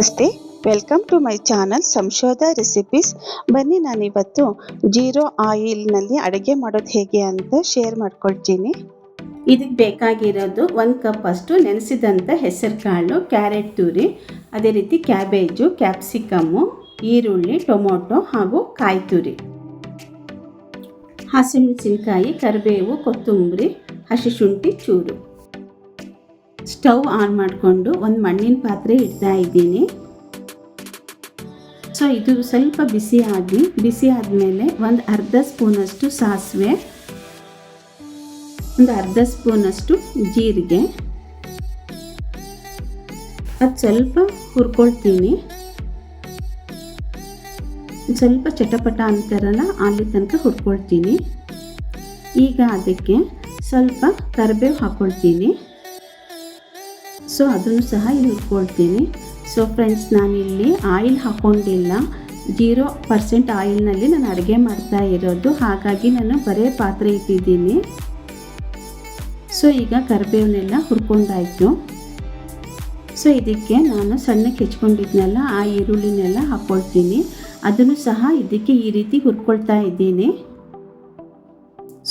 Namaste. Welcome to my channel Samshodha recipes. ಬನ್ನಿ ನಾನಿವತ್ತು zero ಆಯಿಲ್ನಲ್ಲಿ ಅಡುಗೆ ಮಾಡೋದು ಹೇಗೆ ಅಂತ ಶೇರ್ ಮಾಡ್ಕೊಳ್ತೀನಿ. ಇದಕ್ಕೆ ಬೇಕಾಗಿರೋದು ಒಂದು ಕಪ್ ಅಷ್ಟು ನೆನೆಸಿದಂಥ ಹೆಸರು ಕಾಳು ಕ್ಯಾರೆಟ್ ತುರಿ, ಅದೇ ರೀತಿ ಕ್ಯಾಬೇಜು, ಕ್ಯಾಪ್ಸಿಕಮ್ಮು, ಈರುಳ್ಳಿ, ಟೊಮೊಟೊ ಹಾಗೂ ಕಾಯಿ ತುರಿ. ಹಸಿಮೆಣಸಿನ್ಕಾಯಿ, ಕರಿಬೇವು, ಕೊತ್ತಂಬರಿ, ಹಸಿ ಶುಂಠಿ, ಚೂರು. ಸ್ಟವ್ ಆನ್ ಮಾಡಿಕೊಂಡು ಒಂದು ಮಣ್ಣಿನ ಪಾತ್ರೆ ಇಡ್ತಾ ಇದ್ದೀನಿ. ಸೊ, ಇದು ಸ್ವಲ್ಪ ಬಿಸಿ ಆಗಿ, ಬಿಸಿ ಆದಮೇಲೆ ಒಂದು ಅರ್ಧ ಸ್ಪೂನಷ್ಟು ಸಾಸಿವೆ, ಒಂದು ಅರ್ಧ ಸ್ಪೂನಷ್ಟು ಜೀರಿಗೆ. ಅದು ಸ್ವಲ್ಪ ಹುರ್ಕೊಳ್ತೀನಿ. ಸ್ವಲ್ಪ ಚಟಪಟ ಅಂತಾರಲ್ಲ ಅಲ್ಲಿ ತನಕ ಹುರ್ಕೊಳ್ತೀನಿ. ಈಗ ಅದಕ್ಕೆ ಸ್ವಲ್ಪ ಕರಿಬೇವು ಹಾಕ್ಕೊಳ್ತೀನಿ ಸೊ ಅದನ್ನು ಸಹ ಇಲ್ಲಿ ಹುರ್ಕೊಳ್ತೀನಿ. ಸೊ ಫ್ರೆಂಡ್ಸ್ ನಾನಿಲ್ಲಿ ಆಯಿಲ್ ಹಾಕ್ಕೊಂಡಿಲ್ಲ ಜೀರೋ ಪರ್ಸೆಂಟ್ ಆಯಿಲ್ನಲ್ಲಿ ನಾನು ಅಡುಗೆ ಮಾಡ್ತಾ ಇರೋದು. ಹಾಗಾಗಿ ನಾನು ಬರೇ ಪಾತ್ರೆ ಇಟ್ಟಿದ್ದೀನಿ. ಸೊ ಈಗ ಕರಿಬೇವನ್ನೆಲ್ಲ ಹುರ್ಕೊಂಡಾಯಿತು. ಸೊ ಇದಕ್ಕೆ ನಾನು ಸಣ್ಣಕ್ಕೆ ಹೆಚ್ಕೊಂಡಿದ್ನೆಲ್ಲ, ಆ ಈರುಳ್ಳಿನೆಲ್ಲ ಹಾಕ್ಕೊಳ್ತೀನಿ ಅದನ್ನು ಸಹ ಇದಕ್ಕೆ ಈ ರೀತಿ ಹುರ್ಕೊಳ್ತಾ ಇದ್ದೀನಿ.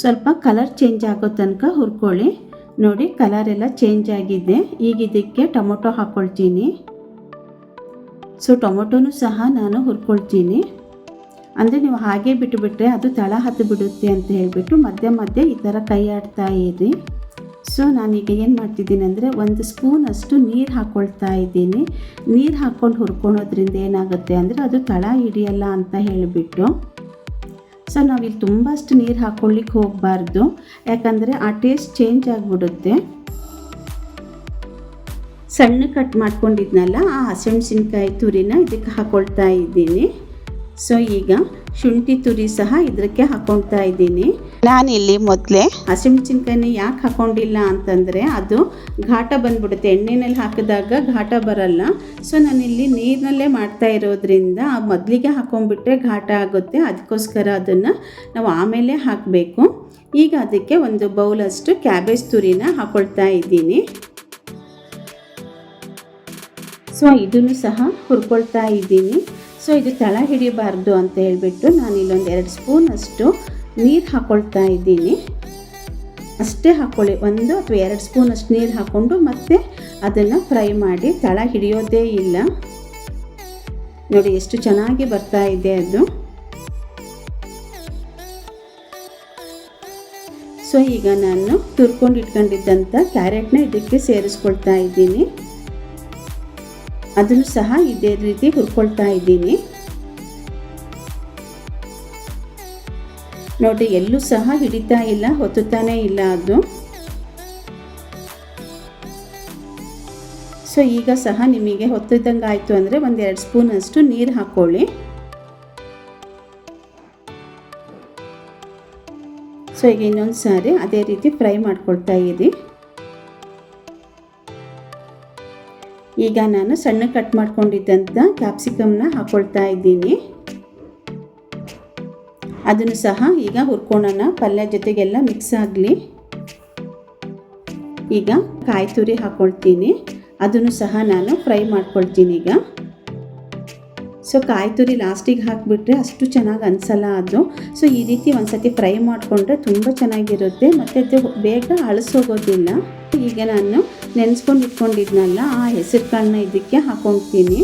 ಸ್ವಲ್ಪ ಕಲರ್ ಚೇಂಜ್ ಆಗೋ ತನಕ ಹುರ್ಕೊಳ್ಳಿ. ನೋಡಿ ಕಲರ್ ಎಲ್ಲ ಚೇಂಜ್ ಆಗಿದೆ. ಈಗ ಇದಕ್ಕೆ ಟೊಮೊಟೊ ಹಾಕ್ಕೊಳ್ತೀನಿ ಸೊ ಟೊಮೊಟೊನೂ ಸಹ ನಾನು ಹುರ್ಕೊಳ್ತೀನಿ. ಅಂದರೆ ನೀವು ಹಾಗೆ ಬಿಟ್ಟುಬಿಟ್ರೆ ಅದು ತಳ ಹತ್ತು ಬಿಡುತ್ತೆ ಅಂತ ಹೇಳಿಬಿಟ್ಟು ಮಧ್ಯೆ ಮಧ್ಯೆ ಈ ಥರ ಕೈ ಆಡ್ತಾ ಇರಿ. ಸೊ ನಾನೀಗ ಏನು ಮಾಡ್ತಿದ್ದೀನಿ ಅಂದರೆ ಒಂದು ಸ್ಪೂನ್ ಅಷ್ಟು ನೀರು ಹಾಕ್ಕೊಳ್ತಾ ಇದ್ದೀನಿ. ನೀರು ಹಾಕ್ಕೊಂಡು ಹುರ್ಕೊಳೋದ್ರಿಂದ ಏನಾಗುತ್ತೆ ಅಂದರೆ ಅದು ತಳ ಹಿಡಿಯಲ್ಲ ಅಂತ ಹೇಳಿಬಿಟ್ಟು ಸೊ ನಾವಿಲ್ಲಿ ತುಂಬಷ್ಟು ನೀರು ಹಾಕ್ಕೊಳ್ಳಿಕ್ಕೆ ಹೋಗಬಾರ್ದು. ಯಾಕಂದರೆ ಆ ಟೇಸ್ಟ್ ಚೇಂಜ್ ಆಗಿಬಿಡುತ್ತೆ. ಸಣ್ಣ ಕಟ್ ಮಾಡ್ಕೊಂಡಿದ್ನಲ್ಲ, ಆ ಹಸಿಮೆಣಸಿನ್ಕಾಯಿ ತುರಿನ ಇದಕ್ಕೆ ಹಾಕ್ಕೊಳ್ತಾ ಇದ್ದೀನಿ. ಸೊ ಈಗ ಶುಂಠಿ ತುರಿ ಸಹ ಇದಕ್ಕೆ ಹಾಕೊಳ್ತಾ ಇದ್ದೀನಿ. ನಾನಿಲ್ಲಿ ಮೊದಲೇ ಹಸಿಮೆಣಸಿನ್ಕಾಯಿನ ಯಾಕೆ ಹಾಕೊಂಡಿಲ್ಲ ಅಂತಂದರೆ ಅದು ಘಾಟ ಬಂದ್ಬಿಡುತ್ತೆ. ಎಣ್ಣೆನಲ್ಲಿ ಹಾಕಿದಾಗ ಘಾಟ ಬರಲ್ಲ. ಸೊ ನಾನಿಲ್ಲಿ ನೀರಿನಲ್ಲೇ ಮಾಡ್ತಾ ಇರೋದ್ರಿಂದ ಮೊದಲಿಗೆ ಹಾಕೊಂಡ್ಬಿಟ್ರೆ ಘಾಟ ಆಗುತ್ತೆ. ಅದಕ್ಕೋಸ್ಕರ ಅದನ್ನು ನಾವು ಆಮೇಲೆ ಹಾಕಬೇಕು. ಈಗ ಅದಕ್ಕೆ ಒಂದು ಬೌಲಷ್ಟು ಕ್ಯಾಬೇಜ್ ತುರಿನ ಹಾಕೊಳ್ತಾ ಇದ್ದೀನಿ. ಸೊ ಇದನ್ನು ಸಹ ಹುರ್ಕೊಳ್ತಾ ಇದ್ದೀನಿ. ಸೊ ಇದು ತಳ ಹಿಡಿಯಬಾರ್ದು ಅಂತ ಹೇಳಿಬಿಟ್ಟು ನಾನು ಇಲ್ಲೊಂದು ಎರಡು ಸ್ಪೂನಷ್ಟು ನೀರು ಹಾಕ್ಕೊಳ್ತಾ ಇದ್ದೀನಿ. ಅಷ್ಟೇ ಹಾಕ್ಕೊಳ್ಳಿ ಒಂದು ಅಥವಾ ಎರಡು ಸ್ಪೂನಷ್ಟು ನೀರು ಹಾಕ್ಕೊಂಡು ಮತ್ತೆ ಅದನ್ನು ಫ್ರೈ ಮಾಡಿ ತಳ ಹಿಡಿಯೋದೇ ಇಲ್ಲ. ನೋಡಿ, ಎಷ್ಟು ಚೆನ್ನಾಗಿ ಬರ್ತಾ ಇದೆ ಅದು. ಸೊ, ಈಗ ನಾನು ತುರ್ಕೊಂಡು ಇಟ್ಕೊಂಡಿದ್ದಂಥ ಕ್ಯಾರೆಟ್ನ ಇದಕ್ಕೆ ಸೇರಿಸ್ಕೊಳ್ತಾ ಇದ್ದೀನಿ. ಅದನ್ನು ಸಹ ಇದೇ ರೀತಿ ಹುರ್ಕೊಳ್ತಾ ಇದ್ದೀನಿ. ನೋಡಿ, ಎಲ್ಲೂ ಸಹ ಹಿಡಿತಾ ಇಲ್ಲ, ಹೊತ್ತುತ್ತಾನೆ ಇಲ್ಲ ಅದು. ಸೊ, ಈಗ ಸಹ ನಿಮಗೆ ಹೊತ್ತಿದ್ದಂಗೆ ಆಯಿತು ಅಂದರೆ ಒಂದೆರಡು ಸ್ಪೂನಷ್ಟು ನೀರು ಹಾಕ್ಕೊಳ್ಳಿ ಸೊ, ಈಗ ಇನ್ನೊಂದು ಸಾರಿ ಅದೇ ರೀತಿ ಫ್ರೈ ಮಾಡ್ಕೊಳ್ತಾ ಇರಿ. ಈಗ ನಾನು ಸಣ್ಣ ಕಟ್ ಮಾಡ್ಕೊಂಡಿದ್ದಂಥ ಕ್ಯಾಪ್ಸಿಕಮ್ನ ಹಾಕ್ಕೊಳ್ತಾ ಇದ್ದೀನಿ. ಅದನ್ನು ಸಹ ಈಗ ಹುರ್ಕೊಳ್ಳೋಣ ಪಲ್ಯ ಜೊತೆಗೆಲ್ಲ ಮಿಕ್ಸ್ ಆಗಲಿ. ಈಗ ಕಾಯಿ ತುರಿ ಹಾಕ್ಕೊಳ್ತೀನಿ ಅದನ್ನು ಸಹ ನಾನು ಫ್ರೈ ಮಾಡ್ಕೊಳ್ತೀನಿ ಈಗ. ಸೊ ಕಾಯಿ ತುರಿ ಲಾಸ್ಟಿಗೆ ಹಾಕಿಬಿಟ್ರೆ ಅಷ್ಟು ಚೆನ್ನಾಗಿ ಅನಿಸಲ್ಲ ಅದು. ಸೊ ಈ ರೀತಿ ಒಂದು ಸತಿ ಫ್ರೈ ಮಾಡಿಕೊಂಡ್ರೆ ತುಂಬ ಚೆನ್ನಾಗಿರುತ್ತೆ. ಮತ್ತು ಅದು ಬೇಗ ಅಳಿಸೋಗೋದಿಲ್ಲ. ಈಗ ನಾನು ನೆನೆಸ್ಕೊಂಡು ಇಟ್ಕೊಂಡಿದ್ನಲ್ಲ ಆ ಹೆಸರು ಕಾಳನ್ನ ಇದಕ್ಕೆ ಹಾಕೊಳ್ತೀನಿ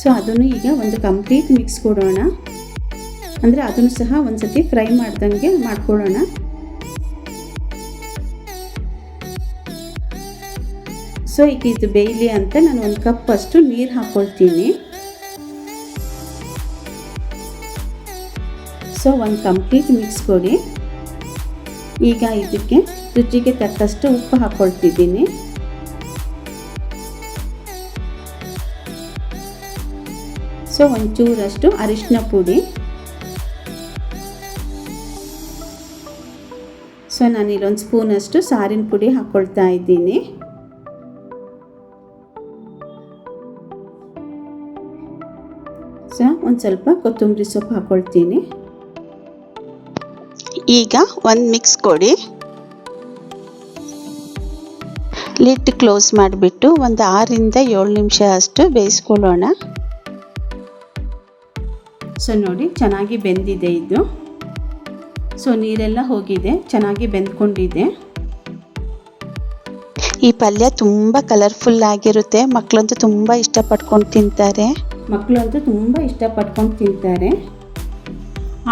ಸೊ ಅದನ್ನು ಈಗ ಒಂದು ಕಂಪ್ಲೀಟ್ ಮಿಕ್ಸ್ ಕೊಡೋಣ. ಅಂದರೆ ಅದನ್ನು ಸಹ ಒಂದ್ಸತಿ ಫ್ರೈ ಮಾಡ್ದಂಗೆ ಮಾಡ್ಕೊಳ್ಳೋಣ. ಸೊ ಈಗ ಇದು ಬೇಯಲಿ ಅಂತ ನಾನು ಒಂದು ಕಪ್ ಅಷ್ಟು ನೀರು ಹಾಕ್ಕೊಳ್ತೀನಿ ಸೊ ಒಂದು ಕಂಪ್ಲೀಟ್ ಮಿಕ್ಸ್ ಕೊಡಿ. ಈಗ ಇದಕ್ಕೆ ರುಚಿಗೆ ತಕ್ಕಷ್ಟು ಉಪ್ಪು ಹಾಕ್ಕೊಳ್ತಿದ್ದೀನಿ ಸೊ, ಒಂಚೂರಷ್ಟು ಅರಿಶಿನ ಪುಡಿ. ಸೊ ನಾನು ಇಲ್ಲೊಂದು ಸ್ಪೂನಷ್ಟು ಸಾರಿನ ಪುಡಿ ಹಾಕ್ಕೊಳ್ತಾ ಇದ್ದೀನಿ. ಸೊ, ಒಂದು ಸ್ವಲ್ಪ ಕೊತ್ತಂಬರಿ ಸೊಪ್ಪು ಹಾಕ್ಕೊಳ್ತೀನಿ ಈಗ ಒಂದು ಮಿಕ್ಸ್ ಕೊಡಿ. ಲಿಟ್ ಕ್ಲೋಸ್ ಮಾಡಿಬಿಟ್ಟು ಒಂದು ಆರರಿಂದ ಏಳು ನಿಮಿಷ ಅಷ್ಟು ಬೇಯಿಸ್ಕೊಳ್ಳೋಣ. ಸೊ ನೋಡಿ ಚೆನ್ನಾಗಿ ಬೆಂದಿದೆ ಇದು. ಸೊ ನೀರೆಲ್ಲ ಹೋಗಿದೆ, ಚೆನ್ನಾಗಿ ಬೆಂದ್ಕೊಂಡಿದೆ. ಈ ಪಲ್ಯ ತುಂಬ ಕಲರ್ಫುಲ್ ಆಗಿರುತ್ತೆ. ಮಕ್ಕಳಂತೂ ತುಂಬ ಇಷ್ಟಪಡ್ಕೊಂಡು ತಿಂತಾರೆ. ಮಕ್ಕಳಂತೂ ತುಂಬ ಇಷ್ಟಪಡ್ಕೊಂಡು ತಿಂತಾರೆ.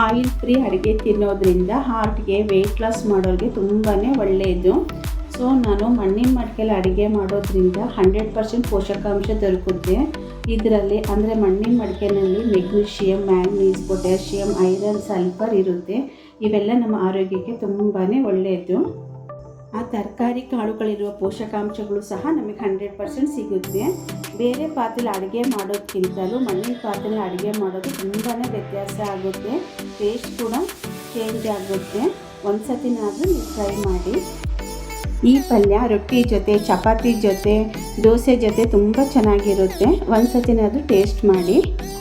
ಆಯಿಲ್ ಫ್ರೀ ಅಡುಗೆ ತಿನ್ನೋದ್ರಿಂದ ಹಾರ್ಟ್ಗೆ ವೆಯ್ಟ್ ಲಾಸ್ ಮಾಡೋರಿಗೆ ತುಂಬಾ ಒಳ್ಳೆಯದು ಸೊ ನಾನು ಮಣ್ಣಿನ ಮಡಿಕೆಯಲ್ಲಿ ಅಡುಗೆ ಮಾಡೋದ್ರಿಂದ ಹಂಡ್ರೆಡ್ ಪರ್ಸೆಂಟ್ ಪೋಷಕಾಂಶ ದೊರಕುತ್ತೆ. ಇದರಲ್ಲಿ ಅಂದರೆ ಮಣ್ಣಿನ ಮಡಿಕೆನಲ್ಲಿ magnesium manganese potassium iron sulphur ಇರುತ್ತೆ. ಇವೆಲ್ಲ ನಮ್ಮ ಆರೋಗ್ಯಕ್ಕೆ ತುಂಬಾ ಒಳ್ಳೆಯದು ಆ ತರಕಾರಿ ಕಾಳುಗಳಿರುವ ಪೋಷಕಾಂಶಗಳು ಸಹ ನಮಗೆ ಹಂಡ್ರೆಡ್ ಪರ್ಸೆಂಟ್ ಸಿಗುತ್ತೆ. ಬೇರೆ ಪಾತ್ರೆಲಿ ಅಡುಗೆ ಮಾಡೋದಕ್ಕಿಂತಲೂ ಮಣ್ಣಿನ ಪಾತ್ರೆಲಿ ಅಡುಗೆ ಮಾಡೋದು ತುಂಬಾ ವ್ಯತ್ಯಾಸ ಆಗುತ್ತೆ. ಟೇಸ್ಟ್ ಕೂಡ ಚೇಂಜ್ ಆಗುತ್ತೆ. ಒಂದು ಸತಿನಾದರೂ ನೀವು ಟ್ರೈ ಮಾಡಿ. ಈ ಪಲ್ಯ ರೊಟ್ಟಿ ಜೊತೆ, ಚಪಾತಿ ಜೊತೆ, ದೋಸೆ ಜೊತೆ ತುಂಬ ಚೆನ್ನಾಗಿರುತ್ತೆ. ಒಂದು ಸತಿನಾದರೂ ಟೇಸ್ಟ್ ಮಾಡಿ.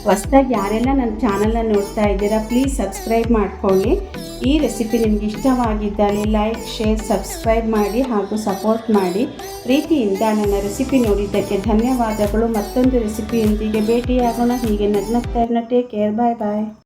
ಹೊಸ್ದಾಗಿ ಯಾರೆಲ್ಲ ನನ್ನ ಚಾನಲ್ನ ನೋಡ್ತಾ ಇದ್ದೀರಾ ಪ್ಲೀಸ್ ಸಬ್ಸ್ಕ್ರೈಬ್ ಮಾಡ್ಕೊಳ್ಳಿ. ಈ ರೆಸಿಪಿ ನಿಮಗೆ ಇಷ್ಟವಾಗಿದ್ದಲ್ಲಿ ಲೈಕ್, ಶೇರ್, ಸಬ್ಸ್ಕ್ರೈಬ್ ಮಾಡಿ ಹಾಗೂ ಸಪೋರ್ಟ್ ಮಾಡಿ. ಪ್ರೀತಿಯಿಂದ ನನ್ನ ರೆಸಿಪಿ ನೋಡಿದ್ದಕ್ಕೆ ಧನ್ಯವಾದಗಳು. ಮತ್ತೊಂದು ರೆಸಿಪಿಯೊಂದಿಗೆ ಭೇಟಿಯಾಗೋಣ. ಹೀಗೆ ನಗ್ನಗ್ತಾ ಇರೋಣ. ಟೇಕ್ ಕೇರ್ ಬಾಯ್ ಬಾಯ್